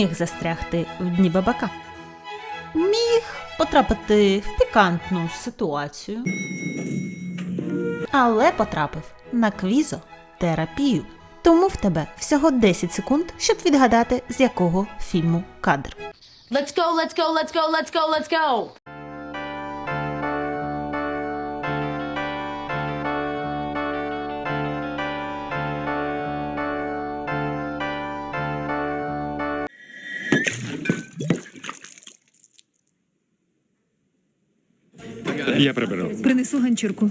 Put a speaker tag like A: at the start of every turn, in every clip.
A: міг застрягти в дні бабака. Міг потрапити в пікантну ситуацію. Але потрапив на квізотерапію. Тому в тебе всього 10 секунд, щоб відгадати, з якого фільму кадр.
B: Let's go, let's go, let's go, let's go, let's go.
C: Я приберу.
D: Принесу ганчірку.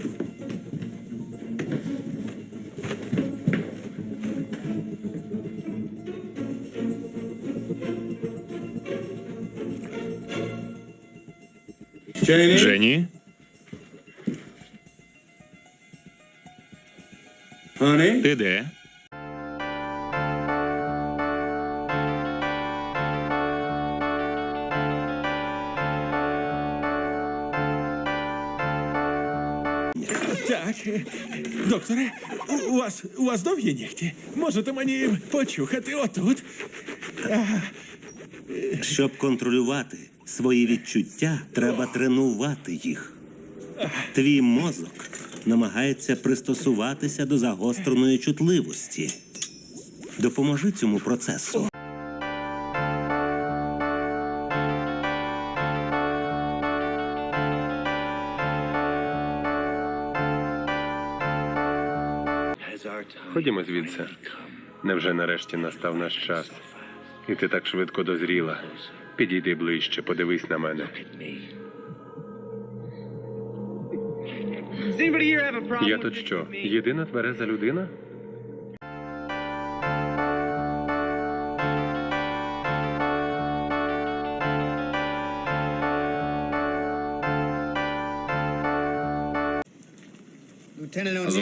C: Жені? Ти де?
E: Так, докторе, у вас у вас довгі нігті. Можете мені почухати отут.
F: Щоб контролювати свої відчуття, треба тренувати їх. Твій мозок намагається пристосуватися до загостреної чутливості. Допоможи цьому процесу.
C: Ходімо звідси. Невже нарешті настав наш час? І ти так швидко дозріла. Підійди ближче, подивись на мене. Я тут що? Єдина твереза людина?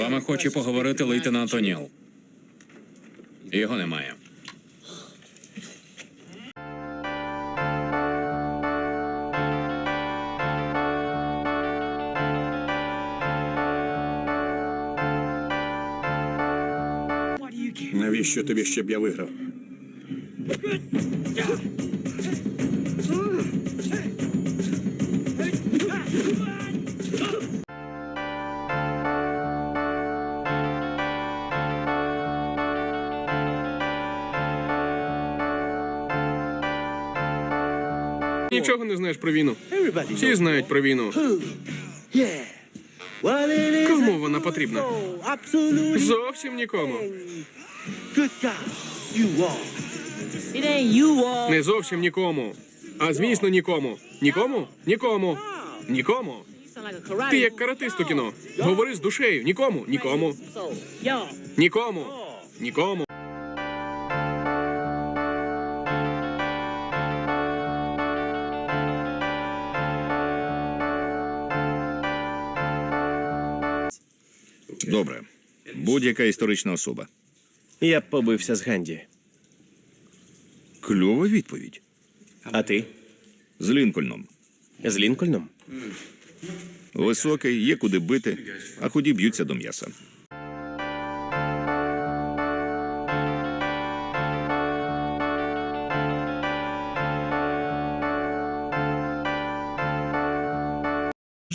G: Вами хоче поговорити лейтенант О'Ніл. Його немає.
E: Навіщо тобі, щоб я виграв?
H: Нічого не знаєш про війну. Всі знають про війну. Кому вона потрібна? Зовсім нікому. Не зовсім нікому. А звісно, нікому. Нікому? Нікому. Нікому. Ти як каратист у кіно. Говори з душею. Нікому. Нікому. Нікому. Нікому.
I: Добре. Будь-яка історична особа.
J: Я б побився з Ганді.
I: Кльова відповідь.
J: А ти?
I: З Лінкольном.
J: З Лінкольном?
I: Високий, є куди бити, а худі б'ються до м'яса.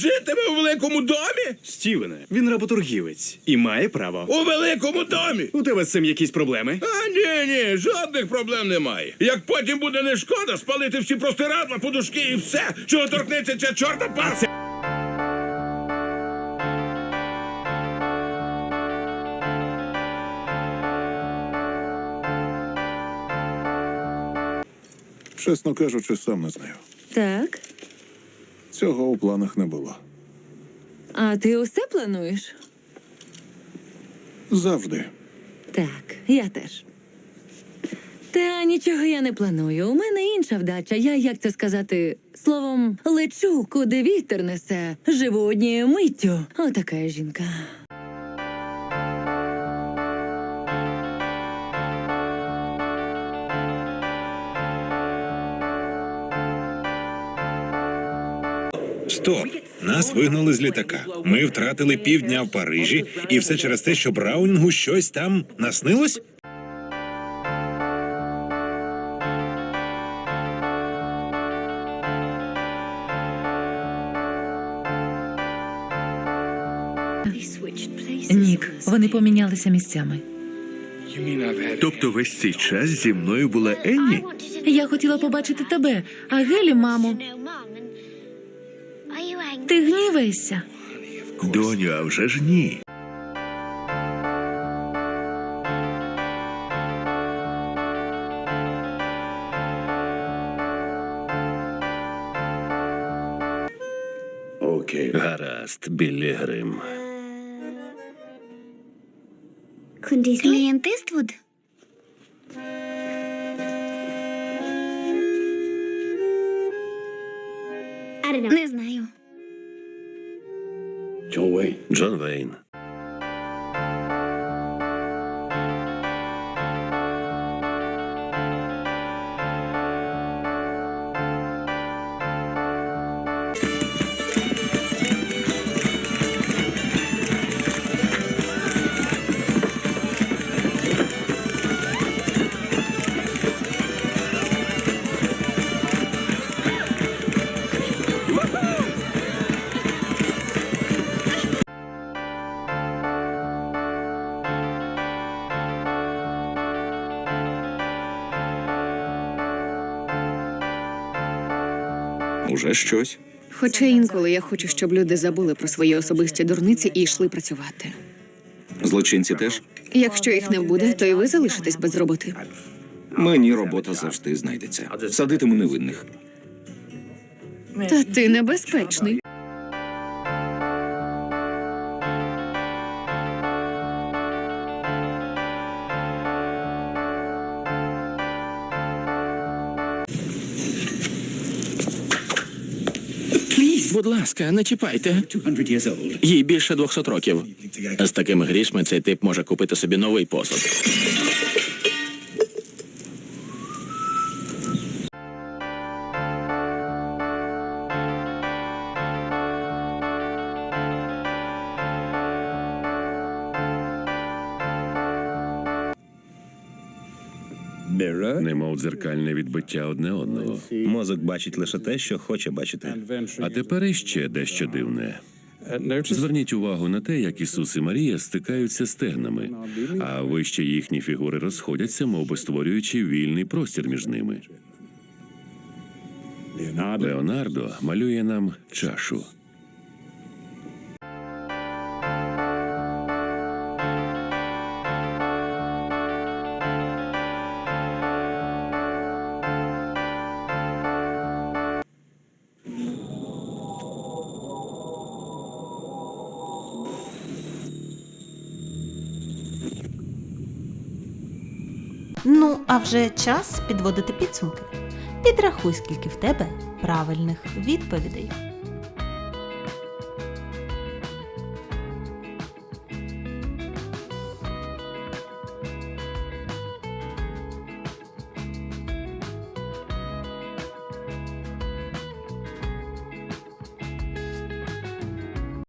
E: Житиме у великому домі?
J: Стівене, він работоргівець і має право.
E: У великому домі.
J: У тебе з цим якісь проблеми?
E: А ні, ні, жодних проблем немає. Як потім буде не шкода, спалити всі простирадла, подушки і все, чого торкнеться ця чорта паца.
K: Чесно кажучи, сам не знаю.
D: Так.
K: Цього у планах не було.
D: А ти усе плануєш?
K: Завжди.
D: Так, я теж. Та нічого я не планую. У мене інша вдача. Я, як це сказати, словом, лечу, куди вітер несе. Живу однією миттю. Отака жінка.
I: Стоп! Нас вигнали з літака. Ми втратили півдня в Парижі, і все через те, що Браунінгу щось там наснилось.
L: Нік, вони помінялися місцями.
M: Тобто весь цей час зі мною була Енні?
L: Я хотіла побачити тебе, а Гелі, мамо. Ти гніваєшся.
M: Доню, а вже ж ні.
C: Гаразд, Біллі Грим.
N: Клієнт Іствуд? Не знаю.
C: away. John Wayne.
J: Уже щось.
N: Хоча інколи я хочу, щоб люди забули про свої особисті дурниці і йшли працювати.
J: Злочинці теж.
N: Якщо їх не буде, то і ви залишитесь без роботи.
J: Мені робота завжди знайдеться. Садитиму невинних.
N: Та ти небезпечний.
G: Будь ласка, не чіпайте. Їй більше 200 років. З такими грішми цей тип може купити собі новий посуд.
C: Немов дзеркальне відбиття одне одного.
J: Мозок бачить лише те, що хоче бачити.
C: А тепер іще дещо дивне. Зверніть увагу на те, як Ісус і Марія стикаються стегнами, а вище їхні фігури розходяться, мов би створюючи вільний простір між ними. Леонардо малює нам чашу.
A: А вже час підводити підсумки. Підрахуй, скільки в тебе правильних відповідей.